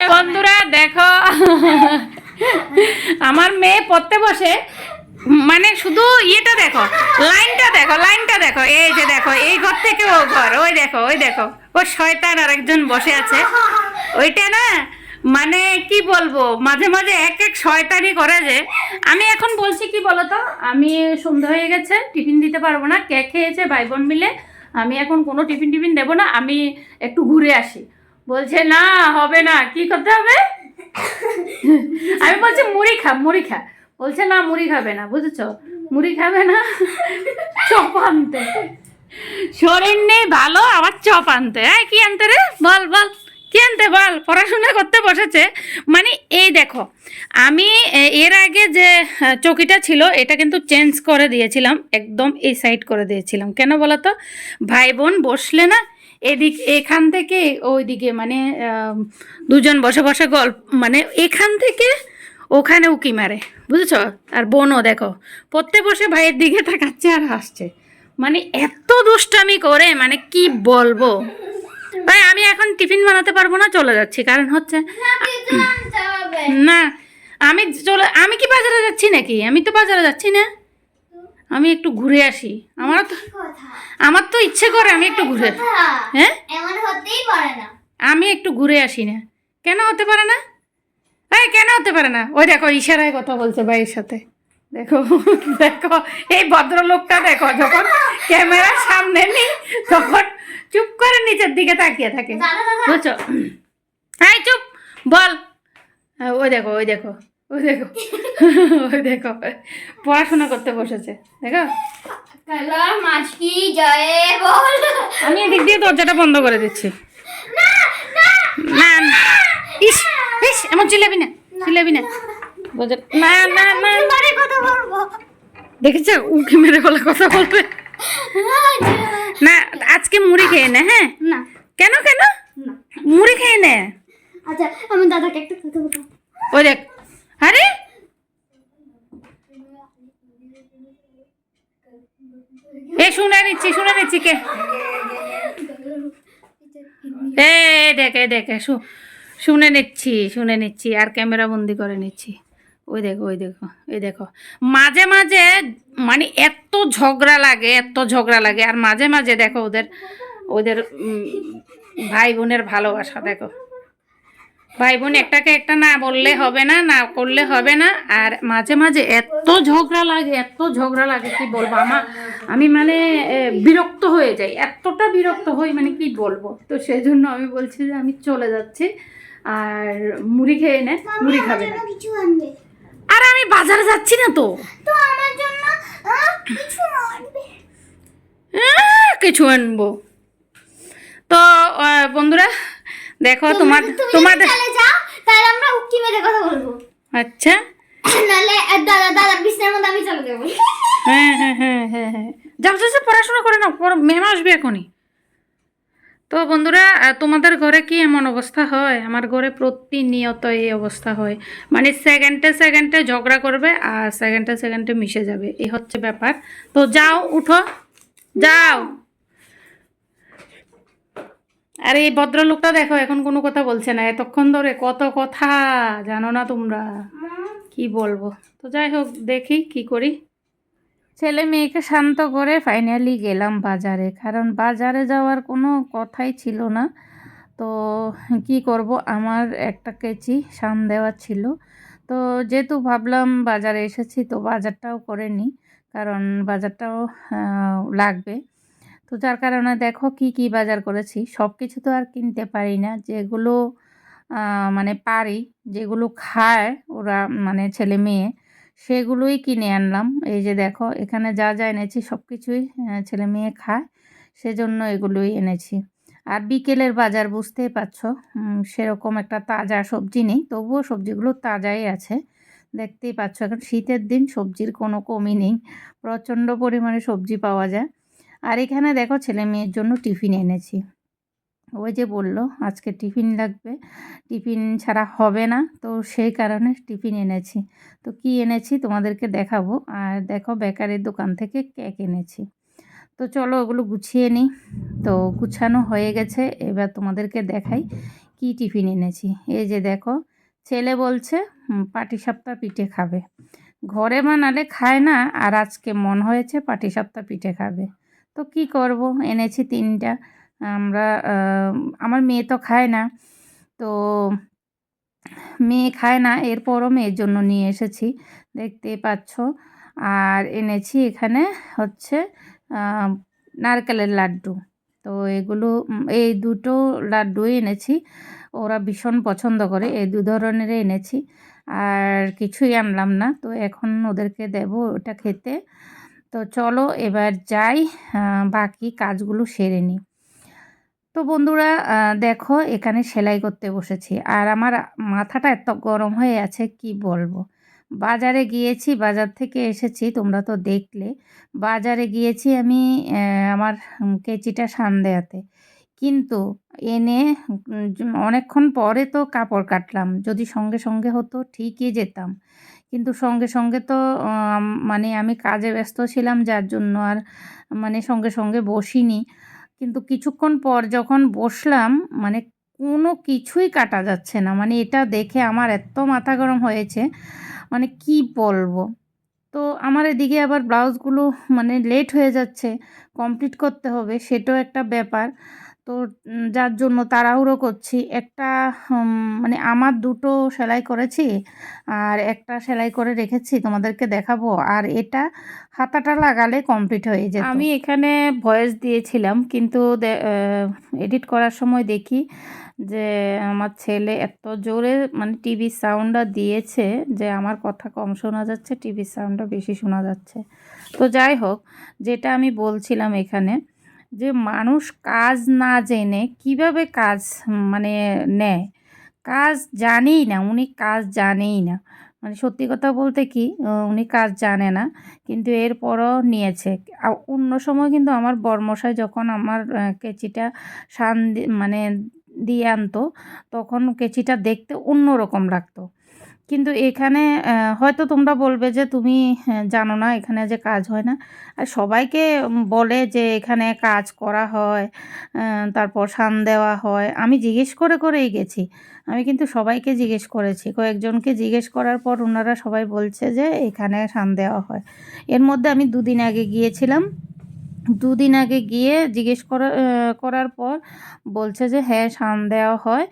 বন্ধুরা, দেখো। আমার মেয়ে পড়তে বসে মানে শুধু ইয়েটা দেখো, লাইনটা দেখো লাইনটা দেখো, এই যে দেখো, এই ঘর থেকে ও ঘর, ওই দেখো ওই দেখো, ও শয়তান আরেকজন বসে আছে। ওইটা না মানে কি বলব, মাঝে মাঝে এক এক শয়তানি করে যে, আমি এখন বলছি কি বলতো, আমি সন্ধ্যা হয়ে গেছে, টিফিন দিতে পারব না কে খেয়েছে, ভাই বোন মিলে, আমি এখন কোনো টিফিন টিফিন দেবো না, আমি একটু ঘুরে আসি। বলছে না হবে না। কি করতে হবে? আমি বলছি মুড়ি খা মুড়ি খা। বলছে না মুড়ি খাবে না। বুঝেছ? মুড়ি খাবে না? চপ আনতে। শরীর নেই ভালো আবার চপ আনতে। হ্যাঁ কি আনতে রে? বল বল। কি আনতে? বল। পড়াশোনা করতে বসেছে। মানে এই দেখো আমি এর আগে যে আহ, চৌকিটা ছিল এটা কিন্তু চেঞ্জ করে দিয়েছিলাম। একদম এই সাইড করে দিয়েছিলাম। কেন বলো তো ভাই বোন বসলে না এদিক এখান থেকে ওইদিকে মানে দুজন বসে বসে গল্প মানে এখান থেকে ওখানে উকি মারে বুঝেছ? আর বোনও দেখো পড়তে বসে ভাইয়ের দিকে তাকাচ্ছে আর হাসছে। মানে এত দুষ্টামি করে মানে কি বলব? ভাই আমি এখন টিফিন বানাতে পারব না চলে যাচ্ছি। কারণ হচ্ছে না আমি চলে আমি কি বাজারে যাচ্ছি নাকি? আমি তো বাজারে যাচ্ছি না। আমি একটু ঘুরে আসি। আমার তো আমার তো ইচ্ছে করে আমি একটু ঘুরে হ্যাঁ? আমি একটু ঘুরে আসি না। কেন হতে পারে না? এই কেন হতে পারে না? ওই দেখো ইশারায় কথা বলছে ভাইয়ের সাথে। দেখো দেখো এই ভদ্রলোকটা দেখো যখন ক্যামেরার সামনে নেই তখন চুপ করে নিচের দিকে তাকিয়ে থাকে। বুঝছ হ্যাঁ চুপ বল। ওই দেখো ওই দেখো। ওই দেখো। ওই দেখো পড়াশোনা করতে বসেছে দেখো। মাছ কি জয়ে আমি এদিক দিয়ে দরজাটা বন্ধ করে দিচ্ছি। না ইস ইস এমন চিল্লাবি না চিল্লাবি না। না না না। দেখেছ? উকি মেরে বলে কথা বলবে? না আজকে মুড়ি খেয়ে নে হ্যাঁ? না। কেন কেন? মুড়ি খেয়ে নে। আচ্ছা আমি দাদাকে একটা কথা বলব ওই দেখ আরে? এ, শুনে নিচ্ছি শুনে নিচ্ছি, কে? এ, দেখ শু- শুনে নিচ্ছি শুনে নিচ্ছি, আর ক্যামেরা বন্দি করে নিচ্ছি। ওই দেখো ওই দেখো, এই দেখো। মাঝে মাঝে মানে এত ঝগড়া লাগে, এত ঝগড়া লাগে, আর মাঝে মাঝে দেখো ওদের ওদের ভাই বোনের ভালোবাসা, দেখো। ভাই বোন একটাকে একটা না বললে হবে না না করলে হবে না। আর মাঝে মাঝে এত ঝগড়া লাগে এত ঝগড়া লাগে কি বলব? আমার আমি মানে বিরক্ত হয়ে যাই এতটা বিরক্ত হই মানে কি বলব? তো সেই জন্য আমি বলছি যে আমি চলে যাচ্ছি আর মুড়ি খেয়ে নে মুড়ি খাবে না। আর আমি বাজারে যাচ্ছি না তো। তো আমার জন্য কিছু আনবে। কিছু আনব। তো বন্ধুরা দেখো তোমার তুমি তোমাদের চলে যাও তাহলে আমরা উকি মেরে কথা বলব। আচ্ছা। আহ, দাদা দাদার বিছনার মধ্যে আমি চলে যাব। হ্যাঁ হ্যাঁ হ্যাঁ হ্যাঁ হ্যাঁ। যাও যাও, পড়াশোনা করে নাও। পর ম্যাম আসবে এখনই। তো বন্ধুরা তোমাদের ঘরে কি এমন অবস্থা হয়? আমার ঘরে প্রতিনিয়ত এই অবস্থা হয়। মানে সেকেন্ডে সেকেন্ডে ঝগড়া করবে আর সেকেন্ডে সেকেন্ডে মিশে যাবে। এই হচ্ছে ব্যাপার। তো যাও উঠো। যাও। আর এই ভদ্রলোকটা দেখো, এখন কোনো কথা বলছে না। এতক্ষণ ধরে কত কথা, জানো না তোমরা। কি বলব? তো যাই হোক, দেখি কি করি। ছেলে মেয়েকে শান্ত করে ফাইনালি গেলাম বাজারে, কারণ বাজারে যাওয়ার কোনো কথাই ছিল না। তো কি করব, আমার একটা কেচি শান দেওয়া ছিল। তো যেহেতু ভাবলাম বাজারে এসেছি, তো বাজারটাও করে নিই, কারণ বাজারটাও লাগবে। তো যার কারণে দেখো কি কি বাজার করেছি। সব কিছু তো আর কিনতে পারি না। যেগুলো মানে পারি, যেগুলো খায় ওরা মানে ছেলে মেয়ে, সেগুলোই কিনে আনলাম। এই যে দেখো, এখানে যা যা এনেছি সব কিছুই ছেলে মেয়ে খায়, সেজন্য এগুলোই এনেছি। আর বিকেলের বাজার বুঝতেই পারছ সেরকম একটা তাজা সবজি নেই। তবুও সবজিগুলো তাজাই আছে। দেখতেই পাচ্ছ, এখন শীতের দিন সবজির কোনো কমই নেই। প্রচণ্ড পরিমাণে সবজি পাওয়া যায়। আর এখানে দেখো ছেলে মেয়ের জন্য টিফিন এনেছি। ওই যে বলল, আজকে টিফিন লাগবে। টিফিন ছাড়া হবে না, তো সেই কারণে টিফিন এনেছি। তো কি এনেছি তোমাদেরকে দেখাবো। আর দেখো বেকারের দোকান থেকে কেক এনেছি। তো চলো ওগুলো গুছিয়ে নিই। তো গুছানো হয়ে গেছে, এবার তোমাদেরকে দেখাই কি টিফিন এনেছি। এই যে দেখো, ছেলে বলছে পাটিসাপটা পিঠে খাবে। ঘরে বানালে খায় না, আর আজকে মন হয়েছে পাটিসাপটা পিঠে খাবে। তো কি করব? এনেছি তিনটা। আমরা আমার মেয়ে তো খায় না। তো মেয়ে খায় না, এরপরও মেয়ের জন্য নিয়ে এসেছি। দেখতে পাচ্ছ। আর এনেছি এখানে হচ্ছে নারকেলের লাড্ডু। তো এগুলো, এই দুটো লাড্ডুই এনেছি। ওরা ভীষণ পছন্দ করে, এই দু ধরনের এনেছি। আর কিছুই আনলাম না। তো এখন ওদেরকে দেব ওটা খেতে। তো চলো এবার যাই বাকি কাজগুলো সেরে নিই। তো বন্ধুরা দেখো এখানে সেলাই করতে বসেছি। আর আমার মাথাটা এত গরম হয়ে আছে, কি বলব? বাজারে গিয়েছি, বাজার থেকে এসেছি, তোমরা তো দেখলে। বাজারে গিয়েছি আমি আমার কেচিটা সান দেয়াতে কিন্তু এনে অনেকক্ষণ পরে তো কাপড় কাটলাম। যদি সঙ্গে সঙ্গে হতো ঠিকই যেতাম। কিন্তু সঙ্গে সঙ্গে তো মানে আমি কাজে ব্যস্ত ছিলাম যার জন্য আর মানে সঙ্গে সঙ্গে বসিনি। কিন্তু কিছুক্ষণ পর যখন বসলাম মানে কোনো কিছুই কাটা যাচ্ছে না। মানে এটা দেখে আমার এত মাথা গরম হয়েছে মানে কি বলব? তো আমার এদিকে আবার ব্লাউজগুলো মানে লেট হয়ে যাচ্ছে, কমপ্লিট করতে হবে, সেটাও একটা ব্যাপার। তো যার জন্য তাড়াহুড়ো করছি। একটা মানে আমার দুটো সেলাই করেছি আর একটা সেলাই করে রেখেছি, তোমাদেরকে দেখাবো। আর এটা হাতাটা লাগালে কমপ্লিট হয়ে যায় আমি এখানে ভয়েস দিয়েছিলাম, কিন্তু এডিট করার সময় দেখি যে আমার ছেলে এত জোরে মানে টিভি সাউন্ডটা দিয়েছে যে আমার কথা কম শোনা যাচ্ছে, টিভি সাউন্ডটা বেশি শোনা যাচ্ছে। তো যাই হোক, যেটা আমি বলছিলাম এখানে যে মানুষ কাজ না জেনে কীভাবে কাজ মানে নেয়? কাজ জানেই না, উনি কাজ জানেই না। মানে সত্যি কথা বলতে কি উনি কাজ জানে না, কিন্তু এরপরও নিয়েছে। অন্য সময় কিন্তু আমার বরমশাই যখন আমার কেচিটা সান মানে দিয়ে আনতো, তখন কেচিটা দেখতে অন্য রকম লাগতো। কিন্তু এখানে হয়তো তোমরা বলবে যে তুমি জানো না এখানে যে কাজ হয় না। আর সবাইকে বলে যে এখানে কাজ করা হয় তারপর সান দেওয়া হয়। আমি জিজ্ঞেস করে, করেই গেছি। আমি কিন্তু সবাইকে জিজ্ঞেস করেছি। কয়েকজনকে জিজ্ঞেস করার পর ওনারা সবাই বলছে যে এখানে সান দেওয়া হয়। এর মধ্যে আমি দুদিন আগে গিয়েছিলাম। দুদিন আগে গিয়ে জিজ্ঞেস করা করার পর বলছে যে হ্যাঁ সান দেওয়া হয়।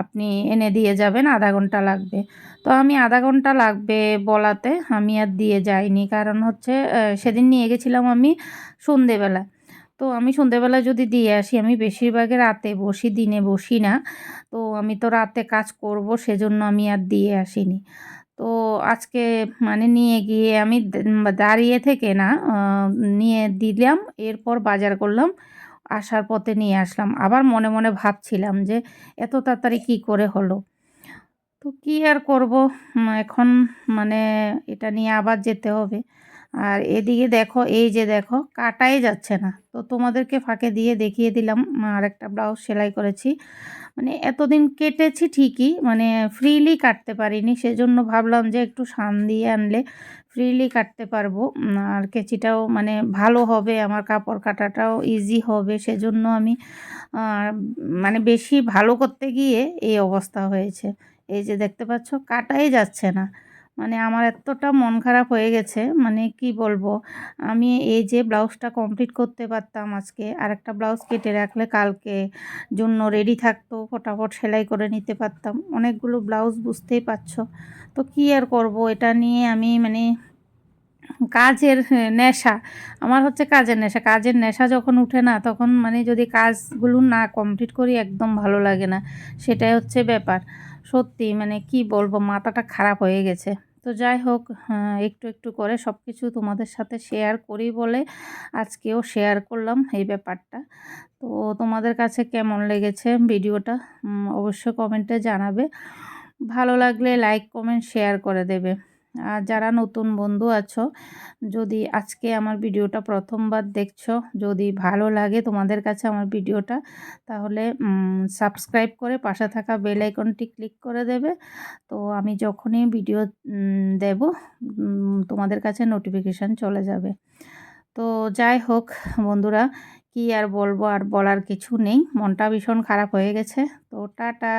আপনি এনে দিয়ে যাবেন, আধা ঘণ্টা লাগবে। তো আমি আধা ঘণ্টা লাগবে বলাতে, আমি আর দিয়ে যাইনি। কারণ হচ্ছে সেদিন নিয়ে গেছিলাম আমি সন্ধেবেলা। তো আমি সন্ধেবেলা যদি দিয়ে আসি, আমি বেশিরভাগে রাতে বসি, দিনে বসি না। তো আমি তো রাতে কাজ করব, সেজন্য আমি আর দিয়ে আসিনি। তো আজকে মানে নিয়ে গিয়ে আমি দাঁড়িয়ে থেকে না নিয়ে দিলাম, এরপর বাজার করলাম, আসার পথে নিয়ে আসলাম। আবার মনে মনে ভাবছিলাম যে এত তাড়াতাড়ি কী করে হলো? তো কী আর করব? এখন মানে এটা নিয়ে আবার যেতে হবে। আর এদিকে দেখো, এই যে দেখো, কাটাই যাচ্ছে না। তো তোমাদেরকে ফাঁকে দিয়ে দেখিয়ে দিলাম আর একটা ব্লাউজ সেলাই করেছি। মানে এতদিন কেটেছি ঠিকই মানে ফ্রিলি কাটতে পারিনি, সেজন্য ভাবলাম যে একটু সান দিয়ে আনলে ফ্রিলি কাটতে পারব। আর কেচিটাও মানে ভালো হবে, আমার কাপড় কাটাটাও ইজি হবে, সেজন্য আমি মানে বেশি ভালো করতে গিয়ে এই অবস্থা হয়েছে। এই যে দেখতে পাচ্ছ, কাটাই যাচ্ছে না। মানে আমার এতটা মন খারাপ হয়ে গেছে মানে কি বলব? আমি এই যে ব্লাউজটা কমপ্লিট করতে পারতাম আজকে আর একটা ব্লাউজ কেটে রাখলে কালকে জন্য রেডি থাকতো, ফটাফট সেলাই করে নিতে পারতাম। অনেকগুলো ব্লাউজ বুঝতেই পারছ। তো কী আর করব? এটা নিয়ে আমি মানে কাজের নেশা, আমার হচ্ছে কাজের নেশা। কাজের নেশা যখন উঠে না, তখন মানে যদি কাজগুলো না কমপ্লিট করি একদম ভালো লাগে না। সেটাই হচ্ছে ব্যাপার। সত্যি মানে কি বলব? মাথাটা খারাপ হয়ে গেছে। তো যাই হোক হ্যাঁ, একটু একটু করে সব কিছু তোমাদের সাথে শেয়ার করি বলে আজকেও শেয়ার করলাম এই ব্যাপারটা। তো তোমাদের কাছে কেমন লেগেছে ভিডিওটা? অবশ্যই কমেন্টে জানাবে। ভালো লাগলে লাইক কমেন্ট শেয়ার করে দেবে। আর যারা নতুন বন্ধু আছো, যদি আজকে আমার ভিডিওটা প্রথমবার দেখছ, যদি ভালো লাগে তোমাদের কাছে আমার ভিডিওটা, তাহলে সাবস্ক্রাইব করে পাশে থাকা বেল আইকনটি ক্লিক করে দেবে। তো আমি যখনই ভিডিও দেব তোমাদের কাছে নোটিফিকেশান চলে যাবে। তো যাই হোক বন্ধুরা, কি আর বলব, আর বলার কিছু নেই। মনটা ভীষণ খারাপ হয়ে গেছে। তো টাটা!